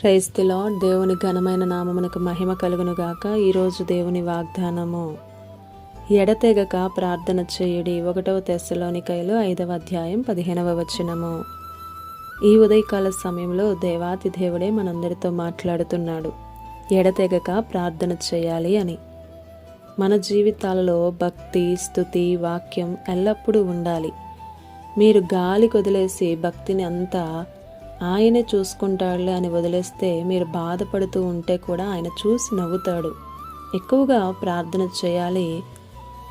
క్రైస్తులో దేవుని ఘనమైన నామమునకు మహిమ కలుగునుగాక. ఈరోజు దేవుని వాగ్దానము. ఎడతెగక ప్రార్థన చేయుడి ఒకటవ తెస్సలోనికైలు ఐదవ అధ్యాయం పదిహేనవ వచనము. ఈ ఉదయకాల సమయంలో దేవాతి దేవుడే మనందరితో మాట్లాడుతున్నాడు. ఎడతెగక ప్రార్థన చేయాలి అని. మన జీవితాలలో భక్తి స్థుతి వాక్యం ఎల్లప్పుడూ ఉండాలి. మీరు గాలి కొదిలేసి భక్తిని అంతా ఆయనే చూసుకుంటాడులే అని వదిలేస్తే మీరు బాధపడుతూ ఉంటే కూడా ఆయన చూసి నవ్వుతాడు. ఎక్కువగా ప్రార్థన చేయాలి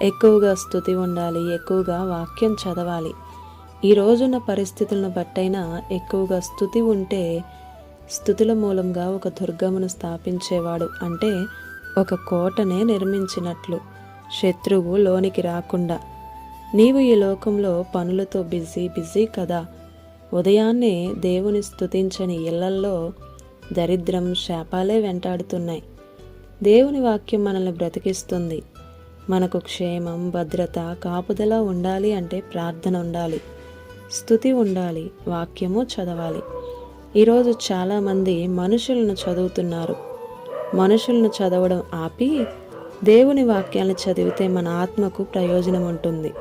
ఎక్కువగా స్థుతి ఉండాలి ఎక్కువగా వాక్యం చదవాలి. ఈ రోజున్న పరిస్థితులను బట్టైనా ఎక్కువగా స్థుతి ఉంటే స్థుతుల మూలంగా ఒక దుర్గమును స్థాపించేవాడు. అంటే ఒక కోటనే నిర్మించినట్లు శత్రువు లోనికి రాకుండా. నీవు ఈ లోకంలో పనులతో బిజీ బిజీ కదా. ఉదయాన్నే దేవుని స్థుతించని ఇళ్ళల్లో దరిద్రం శాపాలే వెంటాడుతున్నాయి. దేవుని వాక్యం మనల్ని బ్రతికిస్తుంది. మనకు క్షేమం భద్రత కాపుదల ఉండాలి అంటే ప్రార్థన ఉండాలి. స్థుతి ఉండాలి వాక్యము చదవాలి. ఈరోజు చాలామంది మనుషులను చదువుతున్నారు. మనుషులను చదవడం ఆపి దేవుని వాక్యాలను చదివితే మన ఆత్మకు ప్రయోజనం ఉంటుంది.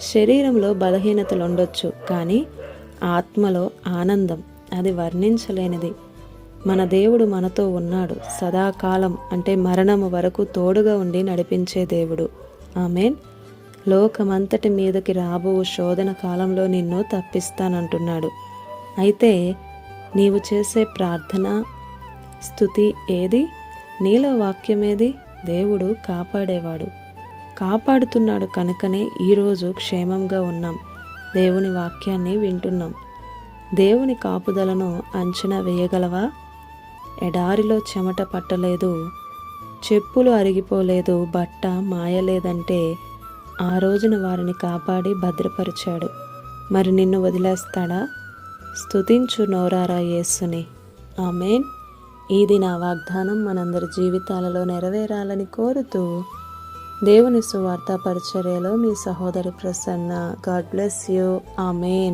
శరీరంలో బలహీనతలు ఉండొచ్చు కానీ ఆత్మలో ఆనందం. అది వర్ణించలేనిది. మన దేవుడు మనతో ఉన్నాడు. సదాకాలం అంటే మరణము వరకు తోడుగా ఉండి నడిపించే దేవుడు. ఆమెన్. లోకమంతటి మీదకి రాబో శోధన కాలంలో నిన్ను తప్పిస్తానంటున్నాడు. అయితే నీవు చేసే ప్రార్థన స్థుతి ఏది? నీలో వాక్యమేది? దేవుడు కాపాడేవాడు. కాపాడుతున్నాడు కనుకనే ఈరోజు క్షేమంగా ఉన్నాం. దేవుని వాక్యాన్ని వింటున్నాం. దేవుని కాపుదలను అంచనా వేయగలవా? ఎడారిలో చెమట పట్టలేదు చెప్పులు అరిగిపోలేదు బట్ట మాయలేదంటే ఆ రోజున వారిని కాపాడి భద్రపరిచాడు. మరి నిన్ను వదిలేస్తాడా? స్తుతించు నోరారా యేసుని. ఆమెన్. ఇది నా వాగ్దానం మనందరి జీవితాలలో నెరవేరాలని కోరుతూ దేవుని సువార్త పరిచర్యలో మీ సహోదరి Prasanna. God bless you amen